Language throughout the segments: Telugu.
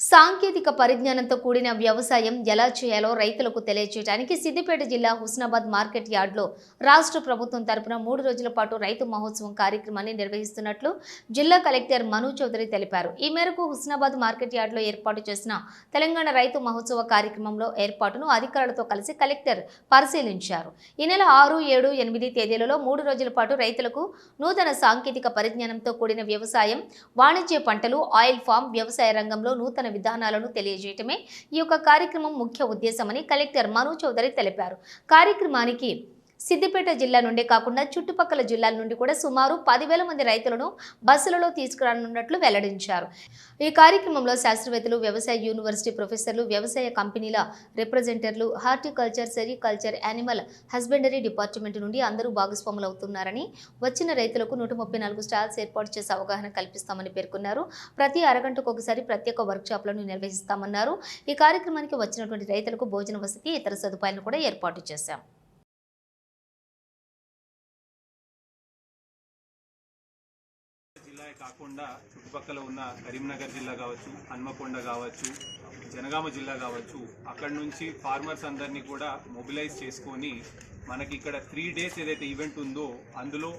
సాంకేతిక పరిజ్ఞానంతో కూడిన వ్యవసాయం ఎలా చేయాలో రైతులకు తెలియచేయడానికి సిద్దిపేట జిల్లా హుస్నాబాద్ మార్కెట్ యార్డ్లో రాష్ట్ర ప్రభుత్వం తరపున మూడు రోజుల పాటు రైతు మహోత్సవం కార్యక్రమాన్ని నిర్వహిస్తున్నట్లు జిల్లా కలెక్టర్ మను చౌదరి తెలిపారు. ఈ మేరకు హుస్నాబాద్ మార్కెట్ యార్డ్లో ఏర్పాటు చేసిన తెలంగాణ రైతు మహోత్సవ కార్యక్రమంలో ఏర్పాటును అధికారులతో కలిసి కలెక్టర్ పరిశీలించారు. ఈ నెల ఆరు ఏడు ఎనిమిది తేదీలలో మూడు రోజుల పాటు రైతులకు నూతన సాంకేతిక పరిజ్ఞానంతో కూడిన వ్యవసాయం వాణిజ్య పంటలు ఆయిల్ ఫామ్ వ్యవసాయ రంగంలో నూతన విధానాలను తెలియజేయటమే ఈ యొక్క కార్యక్రమం ముఖ్య ఉద్దేశమని కలెక్టర్ మను చౌదరి తెలిపారు. కార్యక్రమానికి సిద్దిపేట జిల్లా నుండే కాకుండా చుట్టుపక్కల జిల్లాల నుండి కూడా సుమారు పదివేల మంది రైతులను బస్సులలో తీసుకురానున్నట్లు వెల్లడించారు. ఈ కార్యక్రమంలో శాస్త్రవేత్తలు వ్యవసాయ యూనివర్సిటీ ప్రొఫెసర్లు వ్యవసాయ కంపెనీల రిప్రజెంటర్లు horticulture sericulture animal husbandry department నుండి అందరూ భాగస్వాములు అవుతున్నారని వచ్చిన రైతులకు నూట ముప్పై నాలుగు స్టాల్స్ ఏర్పాటు చేసే అవగాహన కల్పిస్తామని పేర్కొన్నారు. ప్రతి అరగంటకు ఒకసారి ప్రత్యేక వర్క్షాప్లను నిర్వహిస్తామన్నారు. ఈ కార్యక్రమానికి వచ్చినటువంటి రైతులకు భోజన వసతి ఇతర సదుపాయాలను కూడా ఏర్పాటు చేశాం. జిల్లా కాకుండా చుట్టుపక్కల ఉన్న కరీంనగర్ జిల్లా కావచ్చు హన్మకొండ కావచ్చు జనగామ జిల్లా కావచ్చు అక్కడ నుంచి ఫార్మర్స్ అందరినీ కూడా మొబిలైజ్ చేసుకొని మనకి ఇక్కడ త్రీ డేస్ ఏదైతే ఈవెంట్ ఉందో అందులో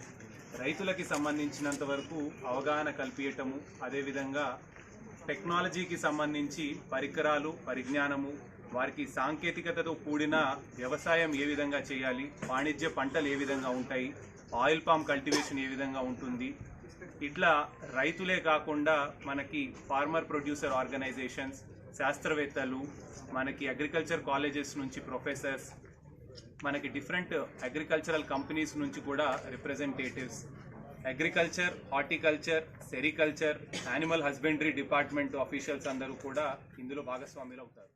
రైతులకి సంబంధించినంత వరకు అవగాహన కల్పించటము అదేవిధంగా టెక్నాలజీకి సంబంధించి పరికరాలు పరిజ్ఞానము వారికి సాంకేతికతతో కూడిన వ్యవసాయం ఏ విధంగా చేయాలి వాణిజ్య పంటలు ఏ విధంగా ఉంటాయి ఆయిల్ పామ్ కల్టివేషన్ ఏ విధంగా ఉంటుంది? ఇట్లా రైతులే కాకుండా మనకి ఫార్మర్ ప్రొడ్యూసర్ ఆర్గనైజేషన్స్ శాస్త్రవేత్తలు మనకి అగ్రికల్చర్ కాలేజెస్ నుంచి ప్రొఫెసర్స్ మనకి డిఫరెంట్ అగ్రికల్చరల్ కంపెనీస్ నుంచి కూడా representatives. Agriculture horticulture sericulture animal husbandry department officials అందరూ కూడా ఇందులో భాగస్వాములు అవుతారు